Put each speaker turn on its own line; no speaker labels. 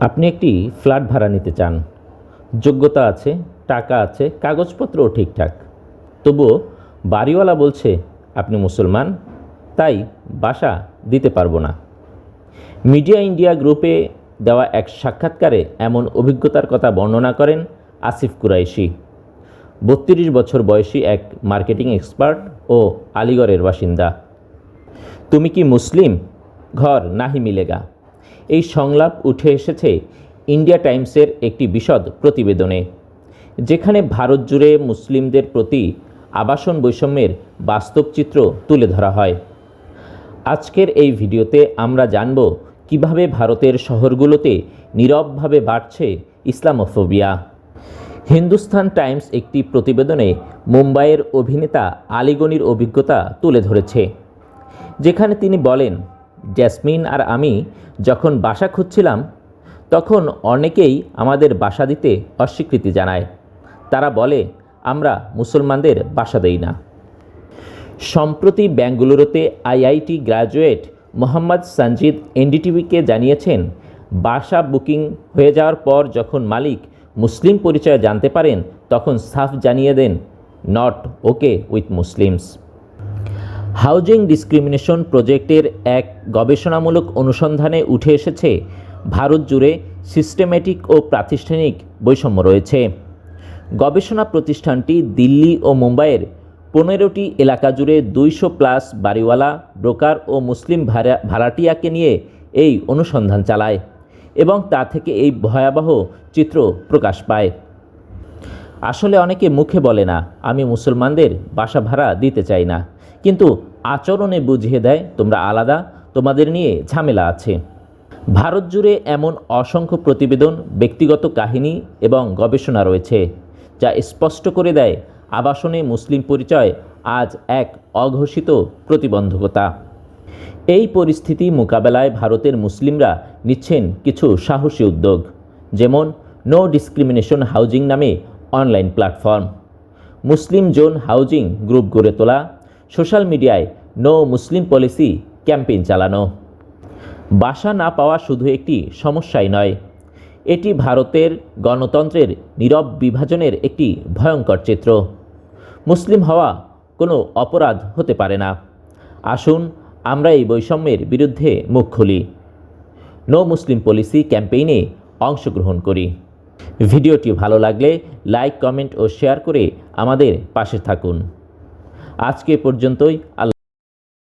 আপনি একটি ফ্ল্যাট ভাড়া নিতে চান। যোগ্যতা আছে, টাকা আছে, কাগজপত্রও ঠিকঠাক। তবুও বাড়িওয়ালা বলছে, আপনি মুসলমান, তাই বাসা দিতে পারব না। মিডিয়া ইন্ডিয়া গ্রুপে দেওয়া এক সাক্ষাৎকারে এমন অভিজ্ঞতার কথা বর্ণনা করেন আসিফ কুরাইশি। বত্রিশ বছর বয়সী এক মার্কেটিং এক্সপার্ট ও আলিগড়ের বাসিন্দা। তুমি কি মুসলিম? ঘর নাহি মিলেগা। এই সংলাপ উঠে এসেছে ইন্ডিয়া টাইমসের একটি বিশদ প্রতিবেদনে, যেখানে ভারত জুড়ে মুসলিমদের প্রতি আবাসন বৈষম্যের বাস্তব চিত্র তুলে ধরা হয়। আজকের এই ভিডিওতে আমরা জানব কীভাবে ভারতের শহরগুলোতে নীরবভাবে বাড়ছে ইসলামোফোবিয়া। হিন্দুস্তান টাইমস একটি প্রতিবেদনে মুম্বাইয়ের অভিনেতা আলিগনির অভিজ্ঞতা তুলে ধরেছে, যেখানে তিনি বলেন জেসমিন আর আমি যখন বাসা খুঁজছিলাম, তখন অনেকেই আমাদের বাসা দিতে অস্বীকৃতি জানায়। তারা বলে, আমরা মুসলমানদের বাসা দেই না। সম্প্রতি ব্যাঙ্গালুরুতে আইআইটি গ্র্যাজুয়েট মোহাম্মদ সঞ্জিদ এনডিটিভিকে জানিয়েছেন, বাসা বুকিং হয়ে যাওয়ার পর যখন মালিক মুসলিম পরিচয় জানতে পারেন, তখন সাফ জানিয়ে দেন, not okay with Muslims housing discrimination প্রজেক্টের এক গবেষণামূলক অনুসন্ধানে উঠে এসেছে, ভারত জুড়ে সিস্টেম্যাটিক ও প্রাতিষ্ঠানিক বৈষম্য রয়েছে। গবেষণা প্রতিষ্ঠানটি দিল্লি ও মুম্বাইয়ের পনেরোটি এলাকা জুড়ে দুইশো প্লাস বাড়িওয়ালা, ব্রোকার ও মুসলিম ভাড়া, ভাড়াটিয়াকে নিয়ে এই অনুসন্ধান চালায় এবং তা থেকে এই ভয়াবহ চিত্র প্রকাশ পায়। আসলে অনেকে মুখে বলে না, আমি মুসলমানদের বাসা ভাড়া দিতে চাই না। কিন্তু আচরণে বুঝিয়ে দেয়, তোমরা আলাদা, তোমাদের নিয়ে ঝামেলা আছে। ভারত জুড়ে এমন অসংখ্য প্রতিবেদন, ব্যক্তিগত কাহিনী এবং গবেষণা রয়েছে, যা স্পষ্ট করে দেয় আবাসনে মুসলিম পরিচয় আজ এক অঘোষিত প্রতিবন্ধকতা। এই পরিস্থিতি মোকাবেলায় ভারতের মুসলিমরা নিচ্ছেন কিছু সাহসী উদ্যোগ, যেমন নো ডিসক্রিমিনেশন হাউজিং নামে online platform. Muslim zone housing group গড়ে তোলা সোশ্যাল মিডিয়ায় নো মুসলিম পলিসি ক্যাম্পেইন চালানো। বাসা না পাওয়া শুধু একটি সমস্যাই নয়, এটি ভারতের গণতন্ত্রের নীরব বিভাজনের একটি ভয়ঙ্কর চিত্র। মুসলিম হওয়া কোনো অপরাধ হতে পারে না। আসুন, আমরা এই বৈষম্যের বিরুদ্ধে মুখ খুলি। নো মুসলিম পলিসি ক্যাম্পেইনে অংশগ্রহণ করি। ভিডিওটি ভালো লাগলে লাইক, কমেন্ট ও শেয়ার করে আমাদের পাশে থাকুন। আজকে পর্যন্তই আল্লাহ